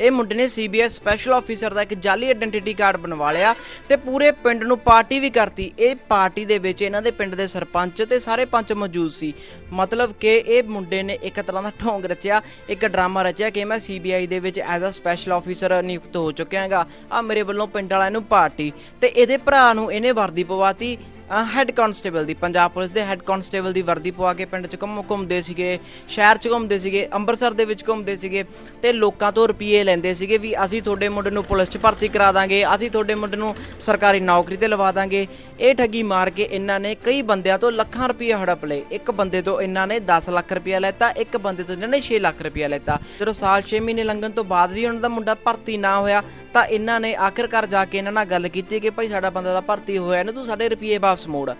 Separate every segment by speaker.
Speaker 1: ਇਹ ਮੁੰਡੇ ਨੇ ਸੀਬੀਐਸ ਸਪੈਸ਼ਲ ਆਫੀਸਰ ਦਾ ਇੱਕ ਜਾਲੀ ਆਇਡੈਂਟੀਟੀ ਕਾਰਡ ਬਣਵਾ ਲਿਆ ਤੇ ਪੂਰੇ ਪਿੰਡ ਨੂੰ ਪਾਰਟੀ ਵੀ ਕਰਤੀ। ਇਹ ਪਾਰਟੀ ਦੇ ਵਿੱਚ ਇਹਨਾਂ ਦੇ ਪਿੰਡ ਦੇ ਸਰਪੰਚ ਤੇ ਸਾਰੇ ਪੰਚ ਮੌਜੂਦ ਸੀ। ਮਤਲਬ ਕਿ ਇਹ ਮੁੰਡੇ ਨੇ ਇੱਕ ਤਰ੍ਹਾਂ ਦਾ ਢੋਂਗ ਰਚਿਆ, ਇੱਕ ਡਰਾਮਾ ਰਚਿਆ ਕਿ ਮੈਂ ਸੀਬੀਆਈ ਦੇ ਵਿੱਚ ਐਜ਼ ਅ ਸਪੈਸ਼ਲ ਆਫੀਸਰ ਨਿਯੁਕਤ ਹੋ ਚੁੱਕਿਆ ਹੈਗਾ ਆ ਮੇਰੇ ਵੱਲੋਂ ਪਿੰਡ ਵਾਲਿਆਂ ਨੂੰ ਪਾਰਟੀ ਤੇ ਇਹਦੇ ਭਰਾ ਨੂੰ ਇਹਨੇ ਵਰਦੀ ਪਵਾਤੀ। ਹੈੱਡ ਕਾਂਸਟੇਬਲ ਦੀ, ਪੰਜਾਬ ਪੁਲਿਸ ਦੇ ਹੈੱਡ ਕਾਂਸਟੇਬਲ ਦੀ ਵਰਦੀ ਪਵਾ ਕੇ ਪਿੰਡ 'ਚ ਘੁੰਮ ਘੁੰਮਦੇ ਸੀਗੇ, ਸ਼ਹਿਰ 'ਚ ਘੁੰਮਦੇ ਸੀਗੇ, ਅੰਮ੍ਰਿਤਸਰ ਦੇ ਵਿੱਚ ਘੁੰਮਦੇ ਸੀਗੇ ਤੇ ਲੋਕਾਂ ਤੋਂ ਰੁਪਏ ਲੈਂਦੇ ਸੀਗੇ ਵੀ ਅਸੀਂ ਤੁਹਾਡੇ ਮੁੰਡੇ ਨੂੰ ਪੁਲਿਸ 'ਚ ਭਰਤੀ ਕਰਾ ਦਾਂਗੇ, ਅਸੀਂ ਤੁਹਾਡੇ ਮੁੰਡੇ ਨੂੰ ਸਰਕਾਰੀ ਨੌਕਰੀ ਤੇ ਲਵਾ ਦਾਂਗੇ। ਇਹ ਠੱਗੀ ਮਾਰ ਕੇ ਇਹਨਾਂ ਨੇ ਕਈ ਬੰਦਿਆਂ ਤੋਂ ਲੱਖਾਂ ਰੁਪਏ ਹੜਪ ਲਏ। ਇੱਕ ਬੰਦੇ ਤੋਂ ਇਹਨਾਂ ਨੇ 10 ਲੱਖ ਰੁਪਏ ਲੈਤਾ, ਇੱਕ ਬੰਦੇ ਤੋਂ ਇਹਨਾਂ ਨੇ 6 ਲੱਖ ਰੁਪਏ ਲੈਤਾ। ਜਦੋਂ ਸਾਲ 6 ਮਹੀਨੇ ਲੰਘਣ ਤੋਂ ਬਾਅਦ ਵੀ ਉਹਨਾਂ ਦਾ ਮੁੰਡਾ ਭਰਤੀ ਨਾ ਹੋਇਆ, ਤਾਂ ਇਹਨਾਂ ਨੇ ਆਖਿਰਕਾਰ ਜਾ ਕੇ ਇਹਨਾਂ ਨਾਲ ਗੱਲ ਕੀਤੀ ਕਿ ਭਾਈ ਸਾਡਾ ਬੰਦਾ ਦਾ ਭਰਤੀ ਹੋਇਆ ਨਾ, ਤੂੰ ਸਾਡੇ ਰੁਪਏ ਵਾਪਸ ਮੋੜ।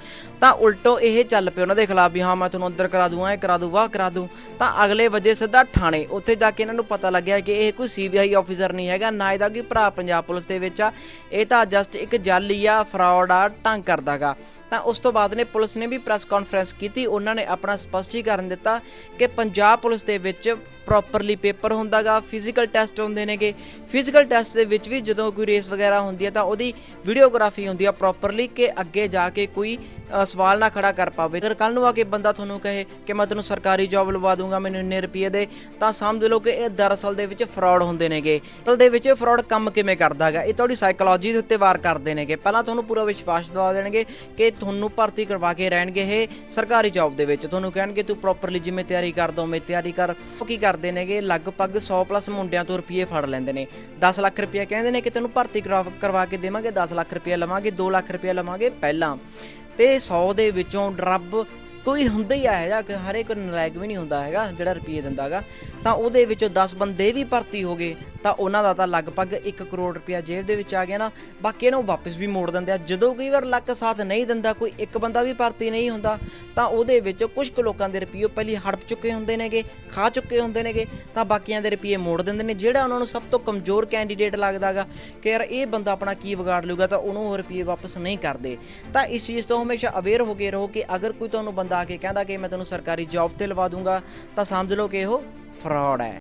Speaker 1: ਤਾਂ ਉਲਟੋ ਇਹ ਚੱਲ ਪਿਆ ਉਹਨਾਂ ਦੇ ਖਿਲਾਫ ਵੀ, ਹਾਂ, ਮੈਂ ਤੁਹਾਨੂੰ ਅੰਦਰ ਕਰਾ ਦੂੰ ਐ ਕਰਾ ਦੂੰ, ਵਾਹ ਕਰਾ ਦੂੰ। ਤਾਂ ਅਗਲੇ ਵਜੇ ਸਿੱਧਾ ਥਾਣੇ, ਉੱਥੇ ਜਾ ਕੇ ਇਹਨਾਂ ਨੂੰ ਪਤਾ ਲੱਗਿਆ ਕਿ ਇਹ ਕੋਈ ਸੀਬੀਆਈ ਆਫੀਸਰ ਨਹੀਂ ਹੈਗਾ, ਨਾ ਇਹਦਾ ਕੋਈ ਭਰਾ ਪੰਜਾਬ ਪੁਲਿਸ ਦੇ ਵਿੱਚ ਆ। ਇਹ ਤਾਂ ਜਸਟ ਇੱਕ ਜਾਲੀ ਆ ਫਰਾਡ ਆ, ਢੰਗ ਕਰਦਾਗਾ। ਤਾਂ ਉਸ ਤੋਂ ਬਾਅਦ ਨੇ ਪੁਲਿਸ ਨੇ ਵੀ ਪ੍ਰੈਸ ਕਾਨਫਰੰਸ ਕੀਤੀ, ਉਹਨਾਂ ਨੇ ਆਪਣਾ ਸਪਸ਼ਟੀਕਰਨ ਦਿੱਤਾ ਕਿ ਪੰਜਾਬ ਪੁਲਿਸ ਦੇ ਵਿੱਚ ਪ੍ਰੋਪਰਲੀ ਪੇਪਰ ਹੁੰਦਾਗਾ ਫਿਜ਼ੀਕਲ ਟੈਸਟ ਹੁੰਦੇ ਨੇਗੇ। ਫਿਜ਼ੀਕਲ ਟੈਸਟ ਦੇ ਵਿੱਚ ਵੀ ਜਦੋਂ ਕੋਈ ਰੇਸ ਵਗੈਰਾ ਹੁੰਦੀ ਹੈ ਤਾਂ ਉਹਦੀ ਵੀਡੀਓਗ੍ਰਾਫੀ ਹੁੰਦੀ ਆ ਪ੍ਰੋਪਰਲੀ ਕਿ ਅੱਗੇ ਜਾ ਕੇ ਕੋਈ ਸਵਾਲ ਨਾ ਖੜਾ ਕਰ ਪਾਵੇ। ਅਗਰ ਕੱਲ ਨੂੰ ਆ ਕੇ ਬੰਦਾ ਤੁਹਾਨੂੰ ਕਹੇ ਕਿ ਮੈਂ ਤੈਨੂੰ ਸਰਕਾਰੀ ਜੌਬ ਲਵਾ ਦੂੰਗਾ, ਮੈਨੂੰ ਇੰਨੇ ਰੁਪਏ ਦੇ, ਤਾਂ ਸਮਝ ਲਓ ਕਿ ਇਹ ਦਰਅਸਲ ਦੇ ਵਿੱਚ ਫਰਾਡ ਹੁੰਦੇ ਨੇਗੇ। ਅਸਲ ਦੇ ਵਿੱਚ ਫਰਾਡ ਕੰਮ ਕਿਵੇਂ ਕਰਦਾ ਹੈਗਾ ਇਹ ਤੁਹਾਡੀ ਸਾਈਕੋਲੋਜੀ ਦੇ ਉੱਤੇ ਵਾਰ ਕਰਦੇ ਨੇਗੇ। ਪਹਿਲਾਂ ਤੁਹਾਨੂੰ ਪੂਰਾ ਵਿਸ਼ਵਾਸ ਦਿਵਾ ਦੇਣਗੇ ਕਿ ਤੁਹਾਨੂੰ ਭਰਤੀ ਕਰਵਾ ਕੇ ਰਹਿਣਗੇ ਇਹ ਸਰਕਾਰੀ ਜੌਬ ਦੇ ਵਿੱਚ। ਤੁਹਾਨੂੰ ਕਹਿਣਗੇ ਤੂੰ ਪ੍ਰੋਪਰਲੀ ਜਿਵੇਂ ਤਿਆਰੀ ਕਰ ਦੋ ਮੈਂ ਤਿਆਰੀ ਕਰ। ਕੀ ਕਰ ਕਰਦੇ ਨੇਗੇ, ਲਗਭਗ 100 ਪਲੱਸ ਮੁੰਡਿਆਂ ਤੋਂ ਰੁਪਏ ਫੜ ਲੈਂਦੇ ਨੇ। 10 ਲੱਖ ਰੁਪਏ ਕਹਿੰਦੇ ਨੇ ਕਿ ਤੈਨੂੰ ਭਰਤੀ ਕਰਵਾ ਕਰਵਾ ਕੇ ਦੇਵਾਂਗੇ 10 ਲੱਖ ਰੁਪਏ ਲਵਾਂਗੇ 2 ਲੱਖ ਰੁਪਏ ਲਵਾਂਗੇ ਪਹਿਲਾਂ। ਤੇ 100 ਦੇ ਵਿੱਚੋਂ ਰੱਬ ਕੋਈ ਹੁੰਦਾ ਹੀ ਆ ਹੈਗਾ ਕਿ ਹਰ ਇੱਕ ਨਲਾਇਕ ਵੀ ਨਹੀਂ ਹੁੰਦਾ ਹੈਗਾ ਜਿਹੜਾ ਰੁਪਏ ਦਿੰਦਾ ਹੈਗਾ। ਤਾਂ ਉਹਦੇ ਵਿੱਚੋਂ 10 ਬੰਦੇ ਵੀ ਭਰਤੀ ਹੋ ਗਏ, ਤਾਂ ਉਹਨਾਂ ਦਾ ਤਾਂ ਲਗਭਗ 1 ਕਰੋੜ ਰੁਪਇਆ ਜੇਬ ਦੇ ਵਿੱਚ ਆ ਗਿਆ ਨਾ। ਬਾਕੀ ਇਹਨੂੰ ਵਾਪਸ ਵੀ ਮੋੜ ਦਿੰਦੇ ਆ। ਜਦੋਂ ਕਈ ਵਾਰ ਲੱਕ ਸਾਥ ਨਹੀਂ ਦਿੰਦਾ, ਕੋਈ ਇੱਕ ਬੰਦਾ ਵੀ ਭਰਤੀ ਨਹੀਂ ਹੁੰਦਾ, ਤਾਂ ਉਹਦੇ ਵਿੱਚ ਕੁਝ ਕੁ ਲੋਕਾਂ ਦੇ ਰੁਪਏ ਪਹਿਲੀ ਹੜਪ ਚੁੱਕੇ ਹੁੰਦੇ ਨੇਗੇ, ਖਾ ਚੁੱਕੇ ਹੁੰਦੇ ਨੇਗੇ, ਤਾਂ ਬਾਕੀਆਂ ਦੇ ਰੁਪਏ ਮੋੜ ਦਿੰਦੇ ਨੇ। ਜਿਹੜਾ ਉਹਨਾਂ ਨੂੰ ਸਭ ਤੋਂ ਕਮਜ਼ੋਰ ਕੈਂਡੀਡੇਟ ਲੱਗਦਾਗਾ ਕਿ ਯਾਰ ਇਹ ਬੰਦਾ ਆਪਣਾ ਕੀ ਵਿਗਾੜ ਲੂਗਾ ਤਾਂ ਉਹਨੂੰ ਉਹ ਰੁਪਏ ਵਾਪਸ ਨਹੀਂ ਕਰਦੇ। ਤਾਂ ਇਸ ਚੀਜ਼ ਤੋਂ ਹਮੇਸ਼ਾ ਅਵੇਅਰ ਹੋ ਕੇ ਰਹੋ ਕਿ ਅਗਰ ਕੋਈ ਤੁਹਾਨੂੰ ਬੰਦਾ ਆ ਕੇ ਕਹਿੰਦਾ ਕਿ ਮੈਂ ਤੁਹਾਨੂੰ ਸਰਕਾਰੀ ਜੌਬ ਤੇ ਲਵਾ ਦੂੰਗਾ, ਤਾਂ ਸਮਝ ਲਓ ਕਿ ਉਹ ਫਰਾਡ ਹੈ।